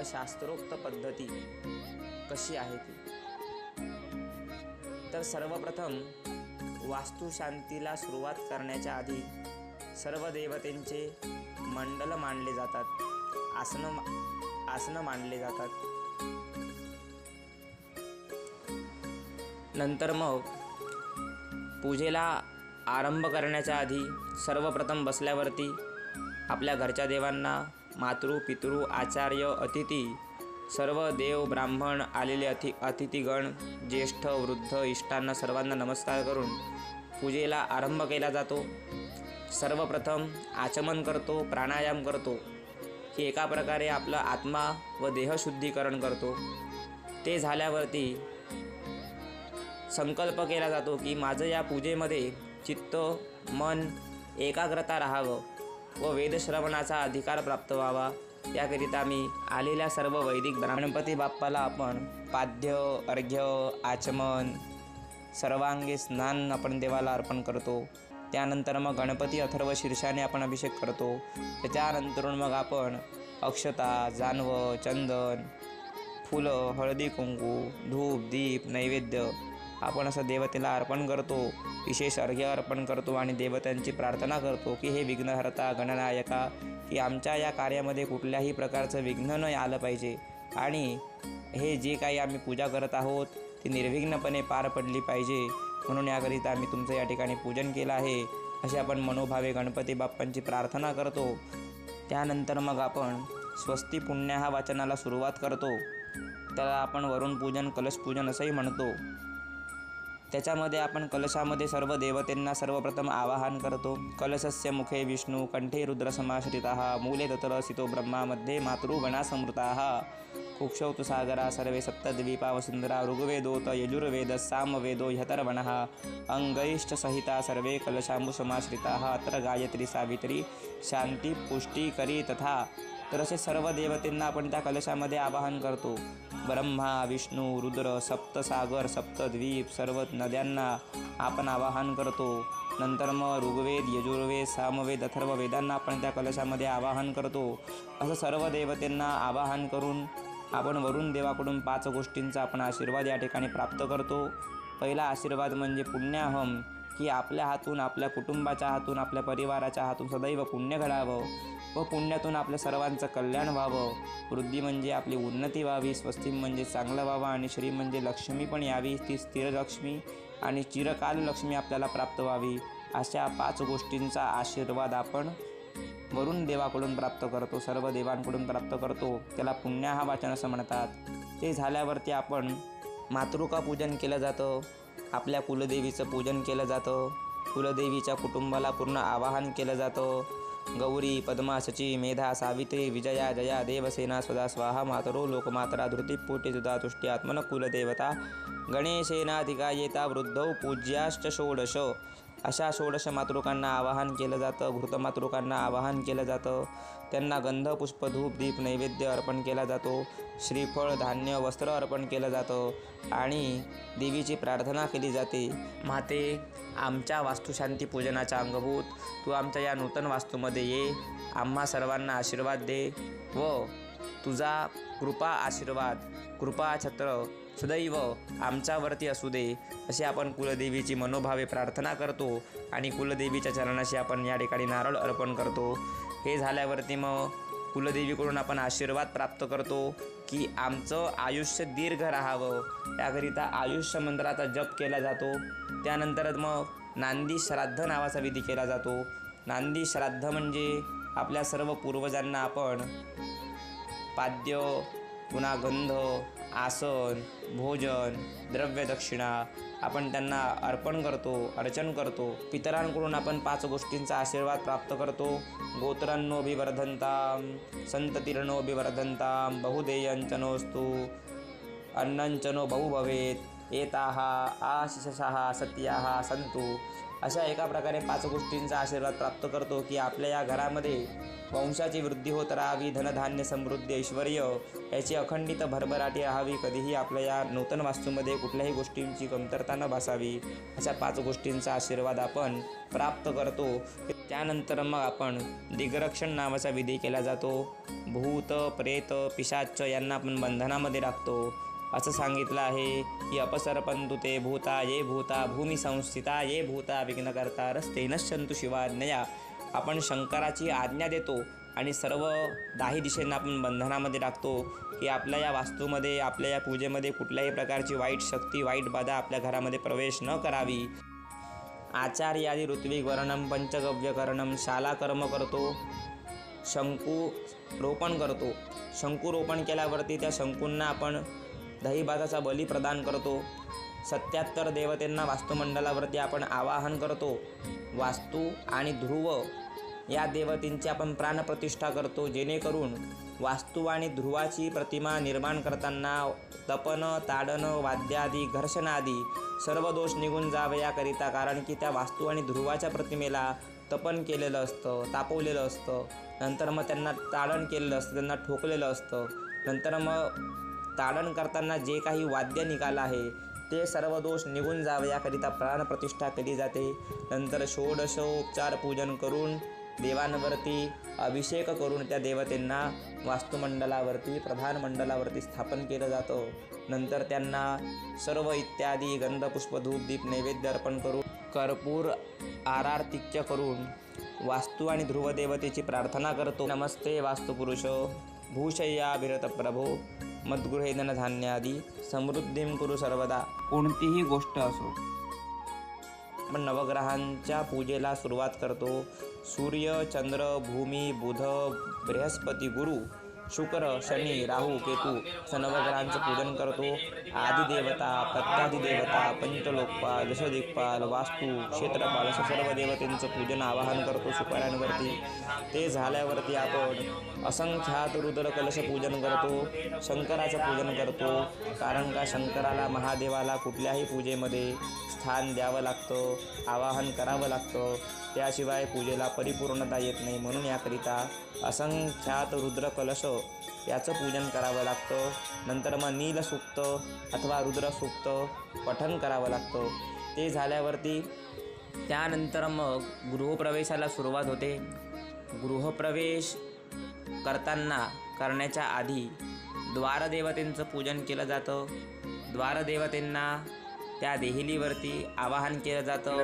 व शास्त्रोक्त पद्धती कशी आहे ती? तर सर्वप्रथम वास्तुशांतीला सुरुवात करण्याच्या आधी सर्व देवतेंचे मंडल मांडले जातात आसनं आसनं मांडले जातात. नंतर मग पूजेला आरंभ करण्याच्या आधी सर्वप्रथम बसल्यावरती आपल्या घरच्या देवांना मातृ पितृ आचार्य अतिथी सर्व देव ब्राह्मण आलेले अति अतिथीगण ज्येष्ठ वृद्ध इष्टांना सर्वांना नमस्कार करून पूजेला आरंभ केला जातो. सर्वप्रथम आचमन करतो प्राणायाम करतो. की एका प्रकारे आपलं आत्मा व देहशुद्धीकरण करतो. ते झाल्यावरती संकल्प केला जातो की माझं या पूजेमध्ये चित्त मन एकाग्रता राहावं. व वेदश्रवणाचा अधिकार प्राप्त व्हावा. याकरिता मी आलेल्या सर्व वैदिक गणपती बाप्पाला आपण पाद्य अर्घ्य आचमन सर्वांगी स्नान आपण देवाला अर्पण करतो. त्यानंतर मग गणपती अथर्व शीर्षाने आपण अभिषेक करतो. त्याच्यानंतर मग आपण अक्षता जानवं चंदन फुलं हळदी कुंकू धूप दीप नैवेद्य आपण असं देवतेला अर्पण करतो विशेष अर्घ्य अर्पण करतो आणि देवतांची प्रार्थना करतो की हे विघ्नहर्ता गणनायका की आमच्या या कार्यामध्ये कुठल्याही प्रकारचं विघ्न न आलं पाहिजे. आणि हे जे काही आम्ही पूजा करत आहोत ती निर्विघ्नपणे पार पडली पाहिजे. म्हणून याकरिता आम्ही तुमचं या ठिकाणी पूजन केलं आहे. असे आपण मनोभावे गणपती बाप्पांची प्रार्थना करतो. त्यानंतर मग आपण स्वस्ती पुण्य हा वाचनाला सुरुवात करतो. त्याला आपण वरुण पूजन कलश पूजन असंही म्हणतो. त्याच्यामध्ये आपण कलशामध्ये सर्व देवतेंना सर्वप्रथम आवाहन करतो. कलशस्य मुखे विष्णू कंठे रुद्रसमाश्रिता मूले तत्र सितो ब्रह्मामध्ये मध्ये कुक्षौतुसागरा सागरा सर्वे सप्तद्वीपा वसुंधरा ऋग्वेदोत यजुर्वेद सामवेदो ह्यतर्वणः अंगैश्च सर्वे कलशांबुसमाश्रिताः अत्र गायत्री सावित्री शांती पुष्टीकरी तथा तर असे सर्व देवतेंना आपण त्या कलशामध्ये आवाहन करतो. ब्रह्मा विष्णू रुद्र सप्तसागर सप्तद्वीप सर्व नद्यांना आपण आवाहन करतो. नंतर मग ऋग्वेद यजुर्वेद सामवेद अथर्व वेदांना आपण त्या कलशामध्ये आवाहन करतो. असं सर्व देवतेंना आवाहन करून आपण वरुण देवाकडून पाच गोष्टींचा आपण आशीर्वाद या ठिकाणी प्राप्त करतो. पहिला आशीर्वाद म्हणजे पुण्याहम. की आपल्या हातून आपल्या कुटुंबाच्या हातून आपल्या परिवाराच्या हातून सदैव पुण्य घडावं व पुण्यातून आपल्या सर्वांचं कल्याण व्हावं. वृद्धी म्हणजे आपली उन्नती व्हावी स्वस्ती म्हणजे चांगलं व्हावं आणि श्री म्हणजे लक्ष्मी पण यावी. ती स्थिर लक्ष्मी आणि चिरकाल लक्ष्मी आपल्याला प्राप्त व्हावी. अशा पाच गोष्टींचा आशीर्वाद आपण वरुण देवाकडून प्राप्त करतो सर्व देवांकडून प्राप्त करतो. त्याला पुण्या हा वाचन असं म्हणतात. ते झाल्यावरती आपण मातृका पूजन केलं जातं. आपल्या कुलदेवीचं पूजन केलं जातं. कुलदेवीच्या कुटुंबाला पूर्ण आवाहन केलं जातं. गौरी पद्मा सची मेधा सावित्री विजया जया देवसेना स्वदा स्वाहा मातरो लोकमातरा धृतिपोटी सुधा तुष्टी आत्मन कुलदेवता गणेशेनाधिका येता वृद्धौ पूज्याश्च षोडश. अशा षोडश मातृकांना आवाहन केलं जातं घृतमातृकांना आवाहन केलं जातं. त्यांना गंध पुष्प धूप दीप नैवेद्य अर्पण केला जातो. श्रीफळ धान्य वस्त्र अर्पण केलं जातं आणि देवीची प्रार्थना केली जाते. माते आमच्या वास्तुशांती पूजनाचा अंगभूत तू आमच्या या नूतन वास्तूमध्ये ये. आम्हा सर्वांना आशीर्वाद दे व तुझा कृपा आशीर्वाद कृपा छत्र सदैव आमच्यावरती असू दे अशी आपण कुलदेवीची मनोभावे प्रार्थना करतो आणि कुलदेवीच्या चरणाशी आपण या ठिकाणी नारळ अर्पण करतो. हे झाल्यावरती मग कुलदेवीकडून आपण आशीर्वाद प्राप्त करतो की आमचं आयुष्य दीर्घ राहावं. त्याकरिता आयुष्य मंत्राचा जप केला जातो. त्यानंतर मग नांदी श्राद्ध नावाचा विधी केला जातो. नांदी श्राद्ध म्हणजे आपल्या सर्व पूर्वजांना आपण पाद्य पुन्हा गंध आसन भोजन द्रव्यदक्षिणा आपण त्यांना अर्पण करतो अर्चन करतो. पितरांकडून आपण पाच गोष्टींचा आशीर्वाद प्राप्त करतो. गोत्रांनोभिवर्धनताम संततीर्णोभिवर्धनताम बहुदेयञ्चनोस्तु अन्नंचनो बहु भवेत्. एताः आशिषसः सत्याः सन्तु। अशा एका प्रकारे पाच गोष्टींचा आशीर्वाद प्राप्त करतो की आपल्या या घरामध्ये वंशाची वृद्धी होत राहावी धनधान्य समृद्धी ऐश्वर याची अखंडित भरभराटी राहावी. कधीही आपल्या या नूतन वास्तूमध्ये कुठल्याही गोष्टींची कमतरता न भासावी अशा पाच गोष्टींचा आशीर्वाद आपण प्राप्त करतो. त्यानंतर मग आपण दिग्रक्षण नावाचा विधी केला जातो. भूत प्रेत पिशाच यांना आपण बंधनामध्ये राखतो. असं सांगितलं आहे की अपसरपंतु ते भूता ये भूता भूमी संस्थिता ये भूता विघ्नकर्ता रस्ते नश्यंतु शिवाज्ञया. आपण शंकराची आज्ञा देतो आणि सर्व दाही दिशेंना आपण बंधनामध्ये टाकतो की आपल्या या वास्तूमध्ये आपल्या या पूजेमध्ये कुठल्याही प्रकारची वाईट शक्ती वाईट बाधा आपल्या घरामध्ये प्रवेश न करावी. आचार्यादी ऋत्विक वर्णम पंचगव्यकरणम शालाकर्म करतो शंकू रोपण करतो. शंकू रोपण केल्यावरती त्या शंकूंना आपण दहीभाताचा बली प्रदान करतो. सत्याहत्तर देवतेंना वास्तुमंडलावरती आपण आवाहन करतो. वास्तू आणि ध्रुव या देवतेंची आपण प्राणप्रतिष्ठा करतो. जेणेकरून वास्तू आणि ध्रुवाची प्रतिमा निर्माण करताना तपन ताडन वाद्यादी घर्षणादी सर्व दोष निघून जावे याकरिता. कारण की त्या वास्तू आणि ध्रुवाच्या प्रतिमेला तपन केलेलं असतं तापवलेलं असतं. नंतर मग त्यांना ताडण केलेलं असतं त्यांना ठोकलेलं असतं. नंतर मग ताडण करताना जे काही वाद्य निघालं आहे ते सर्व दोष निघून जावे याकरिता प्राणप्रतिष्ठा केली जाते. नंतर षोडशोपचार पूजन करून देवांवरती अभिषेक करून त्या देवतेंना वास्तुमंडलावरती प्रधान मंडलावरती स्थापन केलं जातं. नंतर त्यांना सर्व इत्यादी गंधपुष्प धूप दीप नैवेद्य अर्पण करून कर्पूर आरार्तिक्य करून वास्तू आणि ध्रुवदेवतेची प्रार्थना करतो. नमस्ते वास्तुपुरुष भूषय्याभिरत प्रभो. मद्गृहे धनधान्यादी समृद्धीं कुरु सर्वदा. कोणतीही गोष्ट असो. आपण नवग्रहांच्या पूजेला सुरुवात करतो. सूर्य चंद्र भूमी बुध बृहस्पती गुरु शुक्र शनी राहू केतू सनवग्रहांचं पूजन करतो. आदिदेवता प्रत्यादिदेवता पंचलोकपाल दशदिकपाल वास्तू क्षेत्रपाल अशा सर्व देवतेंचं पूजन आवाहन करतो सुपाऱ्यांवरती ते झाल्यावरती आपण असंख्यात रुद्रकलश पूजन करतो शंकराचं पूजन करतो. कारण का शंकराला महादेवाला कुठल्याही पूजेमध्ये स्थान द्यावं लागतं आवाहन करावं लागतं. त्याशिवाय पूजेला परिपूर्णता येत नाही म्हणून याकरिता असंख्यात रुद्रकलश याचं पूजन करावं लागतं. नंतर मग नीलसूक्त अथवा रुद्रसूक्त पठन करावं लागतं. ते झाल्यावरती त्यानंतर मग गृहप्रवेशाला सुरुवात होते. गृहप्रवेश करताना करण्याच्या आधी द्वारदेवतेंचं पूजन केलं जातं. द्वारदेवतेंना त्या देहिलीवरती आवाहन केलं जातं.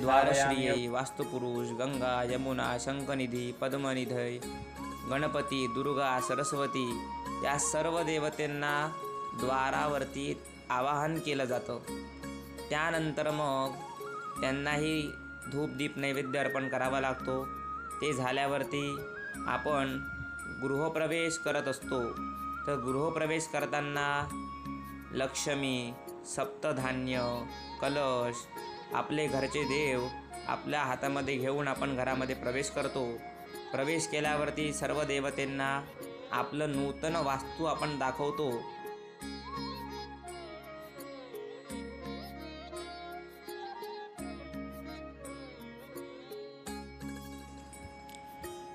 द्वारश्री वास्तुपुरुष गंगा यमुना शंखनिधी पद्मनिधय गणपती दुर्गा सरस्वती या सर्व देवतेंना द्वारावरती आवाहन केलं जातं. त्यानंतर मग त्यांनाही धूप दीप नैवेद्य अर्पण करावा लागतो. ते झाल्यावरती आपण गृहप्रवेश करत असतो. तर गृहप्रवेश करताना लक्ष्मी सप्तधान्य कलश आपले घरचे देव आपल्या हातामध्ये घेऊन आपण घरामध्ये प्रवेश करतो. प्रवेश केल्यावरती सर्व देवतेंना आपलं नूतन वास्तू आपण दाखवतो.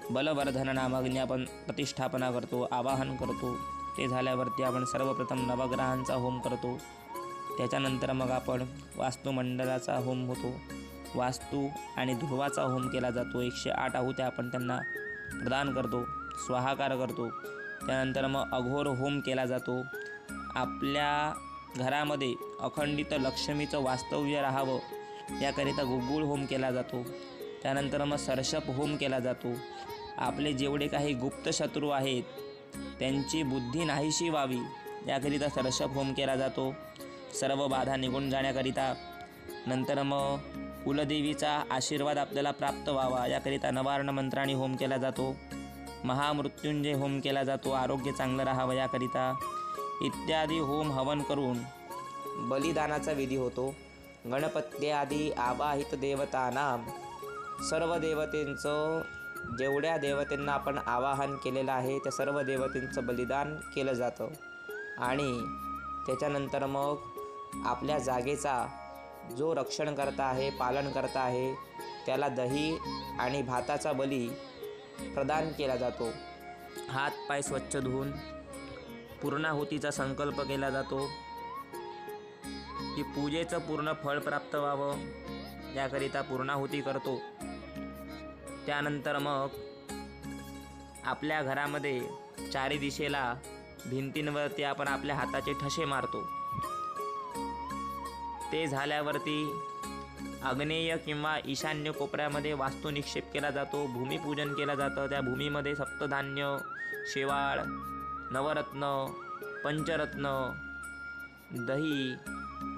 बलवर्धन नामाग्नी आपण प्रतिष्ठापना करतो आवाहन करतो. ते झाल्यावरती आपण सर्वप्रथम नवग्रहांचा होम करतो. त्याच्यानंतर मग आपण वास्तुमंडळाचा होम होतो. वास्तू आणि ध्रुवाचा होम केला जातो. एकशे आठ आहुत्या आपण त्यांना प्रदान करतो स्वाहाकार करतो. त्यानंतर मग अघोर होम केला जातो. आपल्या घरामध्ये अखंडित लक्ष्मीचं वास्तव्य राहावं याकरिता गुगुळ होम केला जातो. त्यानंतर मग सरशप होम केला जातो. आपले जेवढे काही गुप्त शत्रू आहेत त्यांची बुद्धी नाहीशी व्हावी याकरिता सरशप होम केला जातो. सर्व बाधा निघून जाण्याकरिता नंतर मग कुलदेवीचा आशीर्वाद आपल्याला प्राप्त व्हावा याकरिता नवार्ण मंत्राने होम केला जातो. महामृत्युंजय होम केला जातो आरोग्य चांगलं राहावं याकरिता. इत्यादी होम हवन करून बलिदानाचा विधी होतो. गणपत्यादी आवाहित देवतानां सर्व देवतेंचं जेवढ्या देवतेंना आपण आवाहन केलेलं आहे त्या सर्व देवतेंचं बलिदान केलं जातं. आणि त्याच्यानंतर मग आपल्या जागेचा जो रक्षण करता आहे पालन करता आहे त्याला दही आणि भाताचा बली प्रदान केला जातो. हात पाय स्वच्छ धुवून पूर्णाहुतीचा संकल्प केला जातो की पूजेचं पूर्ण फळ प्राप्त व्हावं याकरिता पूर्णाहुती करतो. त्यानंतर मग आपल्या घरामध्ये चारी दिशेला भिंतींवरती आपण आपल्या हाताचे ठसे मारतो. ते झाल्यावरती आग्नेय किंवा ईशान्य कोपऱ्यामध्ये वास्तू निक्षेप केला जातो. भूमिपूजन केलं जातं. त्या भूमीमध्ये सप्तधान्य शेवाळ नवरत्न पंचरत्न दही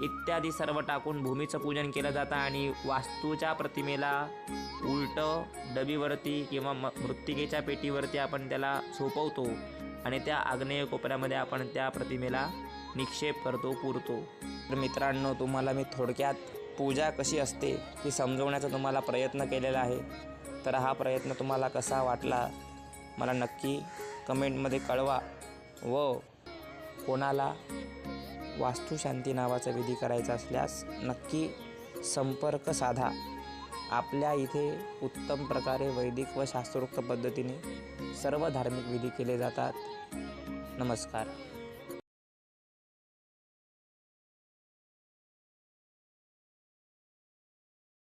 इत्यादी सर्व टाकून भूमीचं पूजन केलं जातं आणि वास्तूच्या प्रतिमेला उलटं डबीवरती किंवा म मृत्तिकेच्या पेटीवरती आपण त्याला सोपवतो आणि त्या आग्नेय कोपऱ्यामध्ये आपण त्या प्रतिमेला निक्षेप करतो पुरतो. तर मित्रांनो तुम्हाला मी थोडक्यात पूजा कशी असते ही समजवण्याचा तुम्हाला प्रयत्न केलेला आहे. तर हा प्रयत्न तुम्हाला कसा वाटला मला नक्की कमेंटमध्ये कळवा व कोणाला वास्तुशांती नावाचा विधी करायचा असल्यास नक्की संपर्क साधा. आपल्या इथे उत्तम प्रकारे वैदिक व शास्त्रोक्त पद्धतीने सर्व धार्मिक विधी केले जातात. नमस्कार.